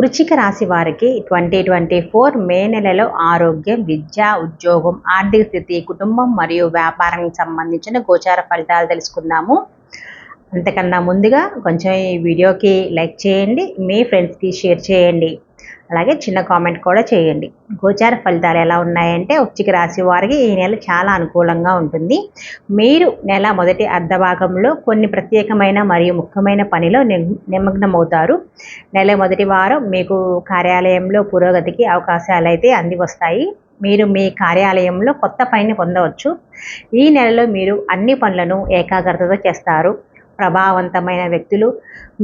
వృచ్చిక రాశి వారికి ట్వంటీ ట్వంటీ ఫోర్ మే నెలలో ఆరోగ్యం విద్య ఉద్యోగం ఆర్థిక స్థితి కుటుంబం మరియు వ్యాపారానికి సంబంధించిన గోచార ఫలితాలు తెలుసుకుందాము. అంతకన్నా ముందుగా కొంచెం ఈ వీడియోకి లైక్ చేయండి మీ ఫ్రెండ్స్కి షేర్ చేయండి. అలాగే చిన్న కామెంట్ కూడా చేయండి. గోచార ఫలితాలు ఎలా ఉన్నాయంటే వృశ్చిక రాశి వారికి ఈ నెల చాలా అనుకూలంగా ఉంటుంది. మీరు నెల మొదటి అర్ధభాగంలో కొన్ని ప్రత్యేకమైన మరియు ముఖ్యమైన పనిలో నిమగ్నమవుతారు. నెల మొదటి వారం మీకు కార్యాలయంలో పురోగతికి అవకాశాలు అయితే అంది వస్తాయి. మీరు మీ కార్యాలయంలో కొత్త పనిని పొందవచ్చు. ఈ నెలలో మీరు అన్ని పనులను ఏకాగ్రతతో చేస్తారు. ప్రభావవంతమైన వ్యక్తులు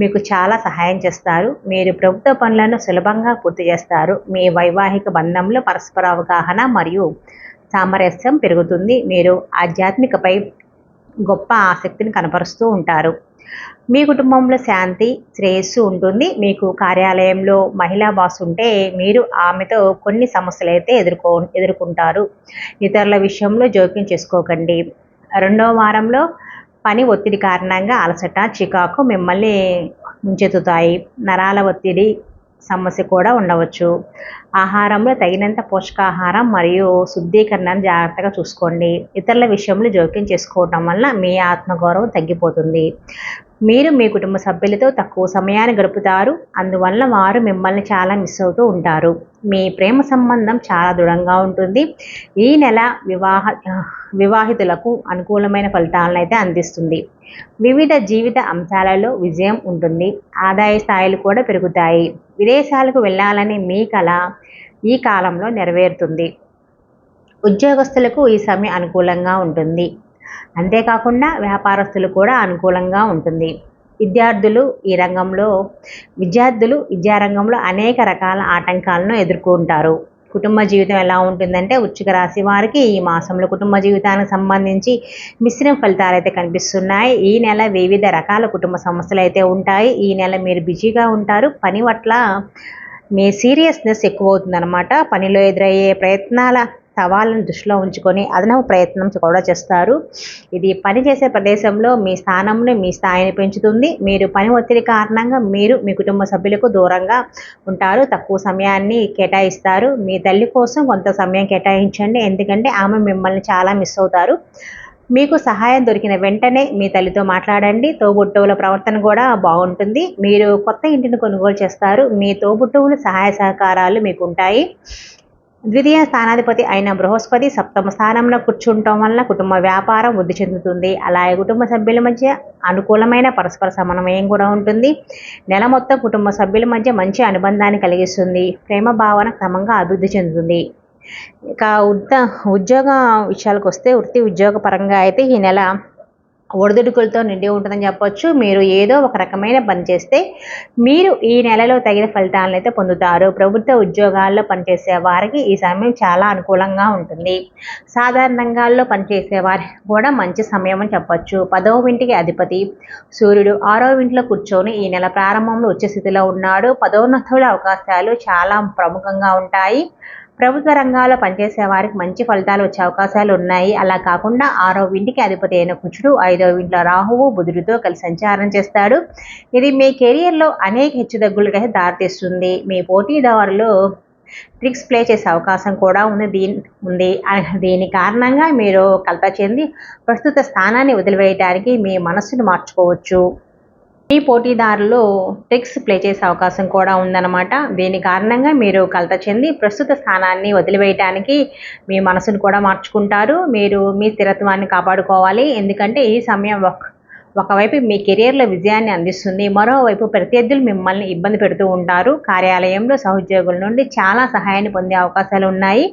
మీకు చాలా సహాయం చేస్తారు. మీరు ప్రభుత్వ పనులను సులభంగా పూర్తి చేస్తారు. మీ వైవాహిక బంధంలో పరస్పర అవగాహన మరియు సామరస్యం పెరుగుతుంది. మీరు ఆధ్యాత్మికపై గొప్ప ఆసక్తిని కనపరుస్తూ ఉంటారు. మీ కుటుంబంలో శాంతి శ్రేయస్సు ఉంటుంది. మీకు కార్యాలయంలో మహిళా బాస్ ఉంటే మీరు ఆమెతో కొన్ని సమస్యలు అయితే ఎదుర్కో ఎదుర్కొంటారు. ఇతరుల విషయంలో జోక్యం చేసుకోకండి. రెండవ వారంలో పని ఒత్తిడి కారణంగా అలసట చికాకు మిమ్మల్ని ముంచెత్తుతాయి. నరాల ఒత్తిడి సమస్య కూడా ఉండవచ్చు. ఆహారంలో తగినంత పోషకాహారం మరియు శుద్ధీకరణను జాగ్రత్తగా చూసుకోండి. ఇతరుల విషయంలో జోక్యం చేసుకోవటం వల్ల మీ ఆత్మగౌరవం తగ్గిపోతుంది. మీరు మీ కుటుంబ సభ్యులతో తక్కువ సమయాన్ని గడుపుతారు. అందువల్ల వారు మిమ్మల్ని చాలా మిస్ అవుతూ ఉంటారు. మీ ప్రేమ సంబంధం చాలా దృఢంగా ఉంటుంది. ఈ నెల వివాహ వివాహితులకు అనుకూలమైన ఫలితాలను అయితే అందిస్తుంది. వివిధ జీవిత అంశాలలో విజయం ఉంటుంది. ఆదాయ స్థాయిలు కూడా పెరుగుతాయి. విదేశాలకు వెళ్ళాలని మీ కళ ఈ కాలంలో నెరవేరుతుంది. ఉద్యోగస్తులకు ఈ సమయం అనుకూలంగా ఉంటుంది. అంతేకాకుండా వ్యాపారస్తులు కూడా అనుకూలంగా ఉంటుంది. విద్యార్థులు ఈ రంగంలో విద్యార్థులు విద్యారంగంలో అనేక రకాల ఆటంకాలను ఎదుర్కొంటారు. కుటుంబ జీవితం ఎలా ఉంటుందంటే ఉచ్చిక రాశి వారికి ఈ మాసంలో కుటుంబ జీవితానికి సంబంధించి మిశ్రమ ఫలితాలు అయితే కనిపిస్తున్నాయి. ఈ నెల వివిధ రకాల కుటుంబ సమస్యలు అయితే ఉంటాయి. ఈ నెల మీరు బిజీగా ఉంటారు. పని పట్ల మీ సీరియస్నెస్ ఎక్కువ అవుతుందన్నమాట. పనిలో ఎదురయ్యే ప్రయత్నాల సవాళ్ళను దృష్టిలో ఉంచుకొని అదనపు ప్రయత్నం కూడా చేస్తారు. ఇది పని చేసే ప్రదేశంలో మీ స్థానంను మీ స్థాయిని పెంచుతుంది. మీరు పని ఒత్తిడి కారణంగా మీరు మీ కుటుంబ సభ్యులకు దూరంగా ఉంటారు. తక్కువ సమయాన్ని కేటాయిస్తారు. మీ తల్లి కోసం కొంత సమయం కేటాయించండి. ఎందుకంటే ఆమె మిమ్మల్ని చాలా మిస్ అవుతారు. మీకు సహాయం దొరికిన వెంటనే మీ తల్లితో మాట్లాడండి. తోబుట్టువుల ప్రవర్తన కూడా బాగుంటుంది. మీరు కొత్త ఇంటిని కొనుగోలు చేస్తారు. మీ తోబుట్టువులు సహాయ సహకారాలు మీకు ఉంటాయి. ద్వితీయ స్థానాధిపతి అయిన బృహస్పతి సప్తమ స్థానంలో కూర్చుంటం వల్ల కుటుంబ వ్యాపారం వృద్ధి చెందుతుంది. అలాగే కుటుంబ సభ్యుల మధ్య అనుకూలమైన పరస్పర సమన్వయం కూడా ఉంటుంది. నెల మొత్తం కుటుంబ సభ్యుల మధ్య మంచి అనుబంధాన్ని కలిగిస్తుంది. ప్రేమ భావన క్రమంగా అభివృద్ధి చెందుతుంది. ఇక ఉద్యోగ విషయాలకు వస్తే వృత్తి ఉద్యోగ పరంగా అయితే ఈ నెల ఒడిదుడుకులతో నిండి ఉంటుందని చెప్పొచ్చు. మీరు ఏదో ఒక రకమైన పని చేస్తే మీరు ఈ నెలలో తగిన ఫలితాలను అయితే పొందుతారు. ప్రభుత్వ ఉద్యోగాల్లో పనిచేసే వారికి ఈ సమయం చాలా అనుకూలంగా ఉంటుంది. సాధారణ రంగాల్లో పనిచేసే వారికి కూడా మంచి సమయం అని చెప్పొచ్చు. పదవ ఇంటికి అధిపతి సూర్యుడు ఆరో ఇంట్లో కూర్చొని ఈ నెల ప్రారంభంలో ఉచ్చస్థితిలో ఉన్నాడు. పదోన్నతుల అవకాశాలు చాలా ప్రముఖంగా ఉంటాయి. ప్రభుత్వ రంగాల్లో పనిచేసే వారికి మంచి ఫలితాలు వచ్చే అవకాశాలు ఉన్నాయి. అలా కాకుండా ఆరో ఇంటికి అధిపతి అయిన కుచుడు ఐదో ఇంట్లో రాహువు బుధుడితో కలిసి సంచారం చేస్తాడు. ఇది మీ కెరియర్లో అనేక హెచ్చుతగ్గులకైతే దారితీస్తుంది. మీ పోటీదారులు ట్రిక్స్ ప్లే చేసే అవకాశం కూడా ఉంది దీని ఉంది. దీని కారణంగా మీరు కలత చెంది ప్రస్తుత స్థానాన్ని వదిలివేయడానికి మీ మనస్సును మార్చుకోవచ్చు. ఈ పోటీదారులు ట్రిక్స్ ప్లే చేసే అవకాశం కూడా ఉందన్నమాట. దీని కారణంగా మీరు కలత చెంది ప్రస్తుత స్థానాన్ని వదిలివేయటానికి మీ మనసును కూడా మార్చుకుంటారు. మీరు మీ స్థిరత్వాన్ని కాపాడుకోవాలి. ఎందుకంటే ఈ సమయం ఒక ఒకవైపు మీ కెరియర్లో విజయాన్ని అందిస్తుంది. మరోవైపు ప్రత్యర్థులు మిమ్మల్ని ఇబ్బంది పెడుతూ ఉంటారు. కార్యాలయంలో సహోద్యోగుల నుండి చాలా సహాయాన్ని పొందే అవకాశాలు ఉన్నాయి.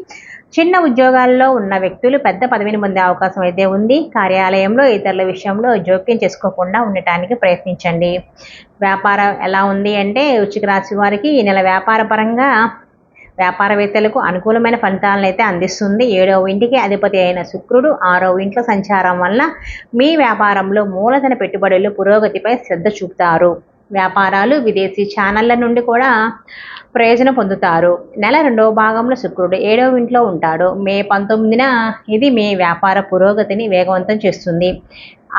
చిన్న ఉద్యోగాల్లో ఉన్న వ్యక్తులు పెద్ద పదవిని పొందే అవకాశం అయితే ఉంది. కార్యాలయంలో ఇతరుల విషయంలో జోక్యం చేసుకోకుండా ఉండటానికి ప్రయత్నించండి. వ్యాపారం ఎలా ఉంది అంటే ఉచిక రాశి వారికి ఈ నెల వ్యాపార పరంగా వ్యాపారవేత్తలకు అనుకూలమైన ఫలితాలను అయితే అందిస్తుంది. ఏడవ ఇంటికి అధిపతి అయిన శుక్రుడు ఆరవ ఇంట్లో సంచారం వల్ల మీ వ్యాపారంలో మూలధన పెట్టుబడులు పురోగతిపై శ్రద్ధ చూపుతారు. వ్యాపారాలు విదేశీ ఛానళ్ళ నుండి కూడా ప్రయోజనం పొందుతారు. నెల రెండవ భాగంలో శుక్రుడు ఏడవ ఇంట్లో ఉంటాడు. మే పంతొమ్మిదిన ఇది మీ వ్యాపార పురోగతిని వేగవంతం చేస్తుంది.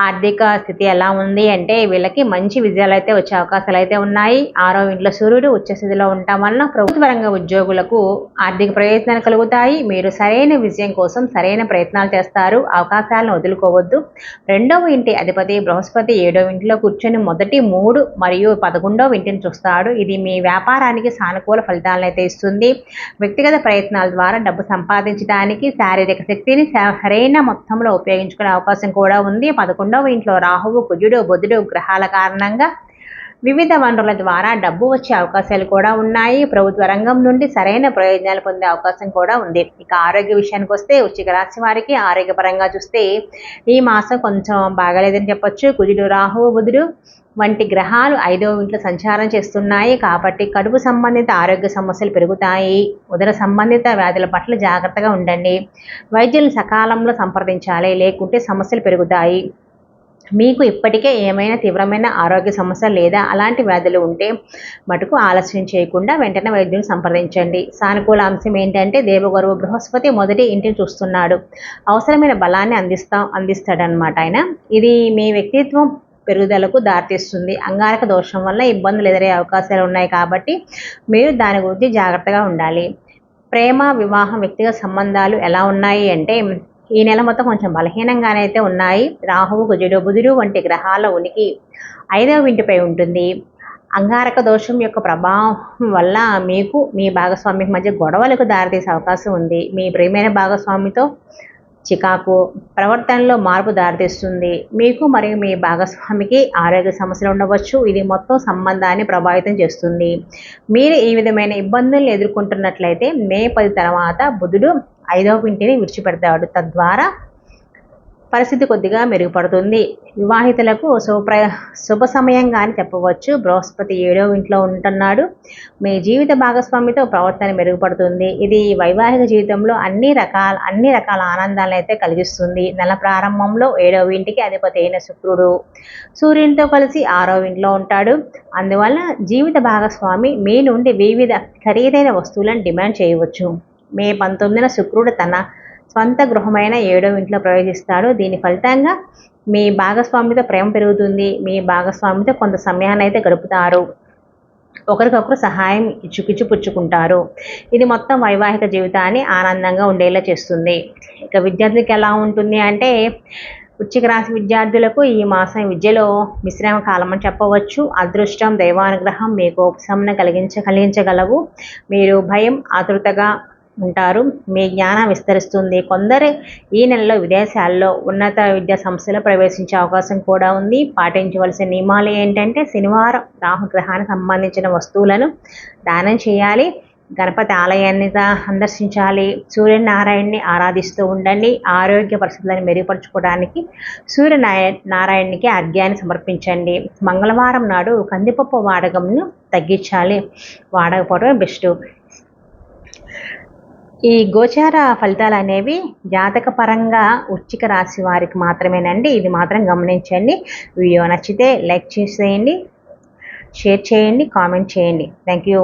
ఆర్థిక స్థితి ఎలా ఉంది అంటే వీళ్ళకి మంచి విజయాలు అయితే వచ్చే అవకాశాలు అయితే ఉన్నాయి. ఆరో ఇంట్లో సూర్యుడు ఉచ్చ స్థితిలో ఉండటం వలన ప్రభుత్వ రంగ ఉద్యోగులకు ఆర్థిక ప్రయోజనాలు కలుగుతాయి. మీరు సరైన విజయం కోసం సరైన ప్రయత్నాలు చేస్తారు. అవకాశాలను వదులుకోవద్దు. రెండవ ఇంటి అధిపతి బృహస్పతి ఏడవ ఇంటిలో కూర్చొని మొదటి మూడు మరియు పదకొండవ ఇంటిని చూస్తాడు. ఇది మీ వ్యాపారానికి సానుకూల ఫలితాలను అయితే ఇస్తుంది. వ్యక్తిగత ప్రయత్నాల ద్వారా డబ్బు సంపాదించడానికి శారీరక శక్తిని సరైన మొత్తంలో ఉపయోగించుకునే అవకాశం కూడా ఉంది. పదకొండు పదకొండవ ఇంట్లో రాహువు కుజుడు బుధుడు గ్రహాల కారణంగా వివిధ వనరుల ద్వారా డబ్బు వచ్చే అవకాశాలు కూడా ఉన్నాయి. ప్రభుత్వ రంగం నుండి సరైన ప్రయోజనాలు పొందే అవకాశం కూడా ఉంది. ఇక ఆరోగ్య విషయానికి వస్తే వృశ్చిక రాశి వారికి ఆరోగ్యపరంగా చూస్తే ఈ మాసం కొంచెం బాగాలేదని చెప్పొచ్చు. కుజుడు రాహువు బుధుడు వంటి గ్రహాలు ఐదవ ఇంట్లో సంచారం చేస్తున్నాయి. కాబట్టి కడుపు సంబంధిత ఆరోగ్య సమస్యలు పెరుగుతాయి. ఉదర సంబంధిత వ్యాధుల పట్ల జాగ్రత్తగా ఉండండి. వైద్యులు సకాలంలో సంప్రదించాలి. లేకుంటే సమస్యలు పెరుగుతాయి. మీకు ఇప్పటికే ఏమైనా తీవ్రమైన ఆరోగ్య సమస్య లేదా అలాంటి వ్యాధులు ఉంటే మటుకు ఆలస్యం చేయకుండా వెంటనే వైద్యుని సంప్రదించండి. సానుకూల అంశం ఏంటంటే దేవగౌరవ బృహస్పతి మొదటి ఇంటిని చూస్తున్నాడు. అవసరమైన బలాన్ని అందిస్తా అందిస్తాడనమాట ఆయన. ఇది మీ వ్యక్తిత్వం పెరుగుదలకు దారితీస్తుంది. అంగారక దోషం వల్ల ఇబ్బందులు ఎదురయ్యే అవకాశాలు ఉన్నాయి కాబట్టి మీరు దాని గురించి జాగ్రత్తగా ఉండాలి. ప్రేమ వివాహం వ్యక్తిగత సంబంధాలు ఎలా ఉన్నాయి అంటే ఈ నెల మొత్తం కొంచెం బలహీనంగానే అయితే ఉన్నాయి. రాహువు కుజుడు బుధుడు వంటి గ్రహాల ఉనికి ఐదవ ఇంటిపై ఉంటుంది. అంగారక దోషం యొక్క ప్రభావం వల్ల మీకు మీ భాగస్వామికి మధ్య గొడవలకు దారితీసే అవకాశం ఉంది. మీ ప్రియమైన భాగస్వామితో చికాకు ప్రవర్తనలో మార్పు దారితీస్తుంది. మీకు మరియు మీ భాగస్వామికి ఆరోగ్య సమస్యలు ఉండవచ్చు. ఇది మొత్తం సంబంధాన్ని ప్రభావితం చేస్తుంది. మీరు ఈ విధమైన ఇబ్బందులను ఎదుర్కొంటున్నట్లయితే మే పది తర్వాత బుధుడు ఐదవ ఇంటిని విడిచిపెడతాడు. తద్వారా పరిస్థితి కొద్దిగా మెరుగుపడుతుంది. వివాహితులకు శుభప్ర శుభ సమయంగా అని చెప్పవచ్చు. బృహస్పతి ఏడవ ఇంట్లో ఉంటున్నాడు. మీ జీవిత భాగస్వామితో ప్రవర్తన మెరుగుపడుతుంది. ఇది వైవాహిక జీవితంలో అన్ని రకాల అన్ని రకాల ఆనందాలను అయితే కలిగిస్తుంది. నెల ప్రారంభంలో ఏడవ ఇంటికి అధిపతి అయిన శుక్రుడు సూర్యునితో కలిసి ఆరవ ఇంట్లో ఉంటాడు. అందువల్ల జీవిత భాగస్వామి మీ నుండి వివిధ ఖరీదైన వస్తువులను డిమాండ్ చేయవచ్చు. మే పంతొమ్మిదిన శుక్రుడు తన స్వంత గృహమైన ఏడవ ఇంట్లో ప్రవేశిస్తాడు. దీని ఫలితంగా మీ భాగస్వామితో ప్రేమ పెరుగుతుంది. మీ భాగస్వామితో కొంత సమయాన్ని అయితే గడుపుతారు. ఒకరికొకరు సహాయం ఇచ్చుకిచ్చు పుచ్చుకుంటారు. ఇది మొత్తం వైవాహిక జీవితాన్ని ఆనందంగా ఉండేలా చేస్తుంది. ఇక విద్యార్థులకు ఎలా ఉంటుంది అంటే వృచ్చిక రాశి విద్యార్థులకు ఈ మాసం విద్యలో మిశ్రమ కాలం అని చెప్పవచ్చు. అదృష్టం దైవానుగ్రహం మీకు ఉపశమనం కలిగించ కలిగించగలవు. మీరు భయం ఆతృతగా ఉంటారు. మీ జ్ఞానం విస్తరిస్తుంది. కొందరు ఈ నెలలో విదేశాల్లో ఉన్నత విద్యా సంస్థలో ప్రవేశించే అవకాశం కూడా ఉంది. పాటించవలసిన నియమాలు ఏంటంటే శనివారం రాహుగ్రహానికి సంబంధించిన వస్తువులను దానం చేయాలి. గణపతి ఆలయాన్ని సందర్శించాలి. సూర్యనారాయణని ఆరాధిస్తూ ఉండండి. ఆరోగ్య పరిస్థితులను మెరుగుపరచుకోవడానికి సూర్యనారాయ నారాయణనికి అర్ఘ్యాన్ని సమర్పించండి. మంగళవారం నాడు కందిపప్పు వాడకంను తగ్గించాలి. వాడకపోవడం బెస్ట్. ఈ గోచార ఫలితాలు అనేవి జాతక పరంగా ఉచ్చిక రాశి వారికి మాత్రమేనండి. ఇది మాత్రం గమనించండి. వీడియో నచ్చితే లైక్ చేసేయండి షేర్ చేయండి కామెంట్ చేయండి. Thank you